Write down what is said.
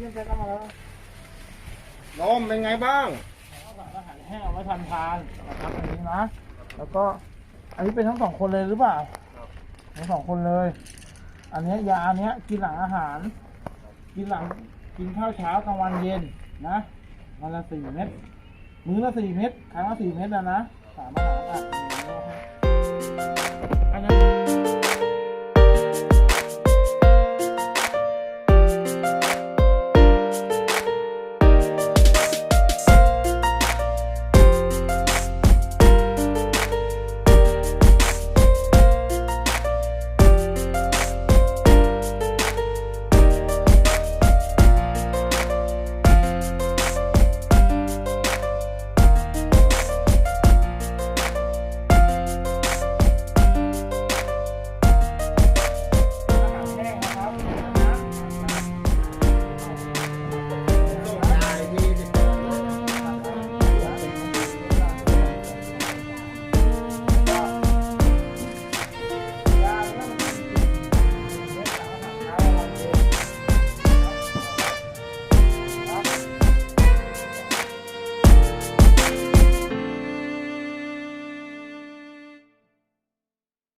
พี่มาแล้วนมเป็นไงบ้าง อาหารแห้งเอาไว้ทำทานนะครับอันนี้นะ แล้วก็ อันนี้เป็นทั้งสองคนเลยหรือเปล่าทั้งสองคนเลย อันเนี้ยยาอันเนี้ยกินหลังอาหาร กินหลัง กินข้าวเช้ากลางวันเย็นนะวันละสี่เม็ด มื้อละสี่เม็ด ครั้งละสี่เม็ดนะนะสามอาหารอะ